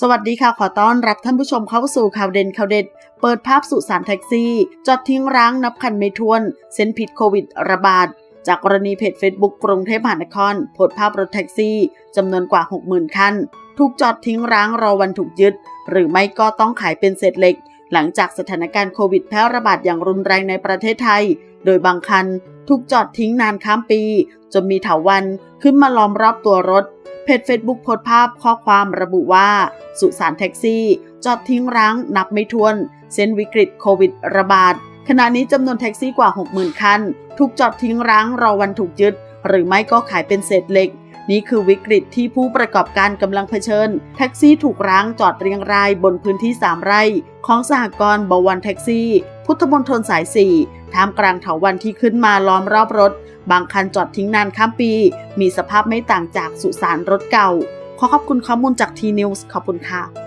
สวัสดีค่ะ ขอต้อนรับท่านผู้ชมเข้าสู่ข่าวเด่นข่าวเด็ด เปิดภาพสุสานแท็กซี่ จอดทิ้งร้างนับคันไม่ถ้วนเส้นผิดโควิดระบาด จากกรณีเพจ Facebook กรุงเทพมหานครโพสภาพรถแท็กซี่จำนวนกว่า 60,000 คัน ถูกจอดทิ้งร้างรอวันถูกยึด หรือไม่ก็ต้องขายเป็นเศษเหล็ก หลังจากสถานการณ์โควิดแพร่ระบาดอย่างรุนแรงในประเทศไทย โดยบางคันถูกจอดทิ้งนานข้ามปี จนมีเถาวันขึ้นมาล้อมรอบตัวรถ เพจ Facebook โพสภาพข้อความระบุว่า สุสานแท็กซี่ จอดทิ้งร้างนับไม่ถ้วน เส้นวิกฤตโควิดระบาด ขณะนี้จำนวนแท็กซี่กว่า 60,000 คัน ถูกจอดทิ้งร้างรอวันถูกยึด หรือไม่ก็ขายเป็นเศษเหล็ก นี่คือวิกฤตที่ผู้ประกอบการกำลังเผชิญ แท็กซี่ถูกร้างจอดเรียงรายบนพื้นที่ 3 ไร่ ของสหกรณ์บวันแท็กซี่ พุทธมณฑลสาย 4 ท่ามกลางเถาวันที่ขึ้นมาล้อมรอบรถ บางคันจอดทิ้งนานข้ามปี มีสภาพไม่ต่างจากสุสานรถเก่า ขอขอบคุณข้อมูลจากทีนิวส์ขอบคุณค่ะ